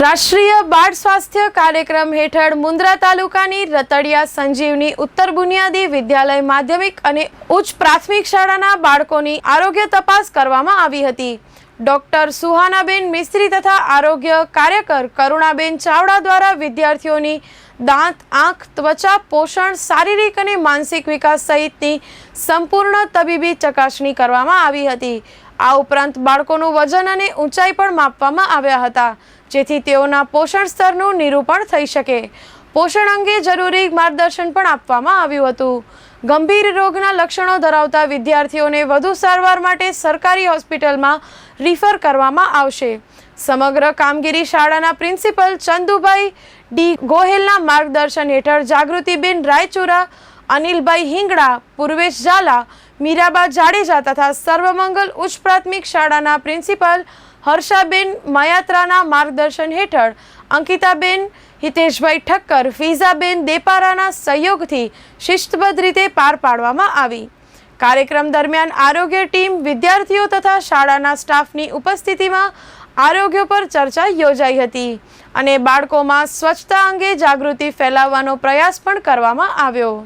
રાષ્ટ્રીય બાળ સ્વાસ્થ્ય કાર્યક્રમ હેઠળ મુન્દ્રા તાલુકાની રતડિયા સંજીવની ઉત્તર બુનિયાદી વિદ્યાલય માધ્યમિક અને ઉચ્ચ પ્રાથમિક શાળાના બાળકોની આરોગ્ય તપાસ કરવામાં આવી હતી. ડોક્ટર સુહાનાબેન મિસ્ત્રી તથા આરોગ્ય કાર્યકર કરુણાબેન ચાવડા દ્વારા વિદ્યાર્થીઓની દાંત, આંખ, ત્વચા, પોષણ, શારીરિક અને માનસિક વિકાસ સહિતની સંપૂર્ણ તબીબી ચકાસણી કરવામાં આવી હતી. આ ઉપરાંત બાળકોનું વજન અને ઊંચાઈ પણ માપવામાં આવ્યા હતા, જેથી તેઓના પોષણ સ્તરનું નિરૂપણ થઈ શકે. પોષણ અંગે જરૂરી માર્ગદર્શન પણ આપવામાં આવ્યું હતું. ગંભીર રોગના લક્ષણો ધરાવતા વિદ્યાર્થીઓને વધુ સારવાર માટે સરકારી હોસ્પિટલમાં રિફર કરવામાં આવશે. સમગ્ર કામગીરી શાળાના પ્રિન્સિપલ ચંદુભાઈ ડી ગોહેલના માર્ગદર્શન હેઠળ જાગૃતિબેન રાયચુરા, અનિલભાઈ હિંગડા, પૂર્વેશ ઝાલા, મીરાબા જાડેજા તથા સર્વમંગલ ઉચ્ચ પ્રાથમિક શાળાના પ્રિન્સિપલ હર્ષાબેન મયાત્રાના માર્ગદર્શન હેઠળ અંકિતાબેન, હિતેશભાઈ ઠક્કર, ફિઝાબેન દેપારાના સહયોગથી શિસ્તબદ્ધ રીતે પાર પાડવામાં આવી. કાર્યક્રમ દરમિયાન આરોગ્ય ટીમ વિદ્યાર્થીઓ તથા શાળાના સ્ટાફની ઉપસ્થિતિમાં આરોગ્ય પર ચર્ચા યોજાઈ હતી અને બાળકોમાં સ્વચ્છતા અંગે જાગૃતિ ફેલાવવાનો પ્રયાસ પણ કરવામાં આવ્યો.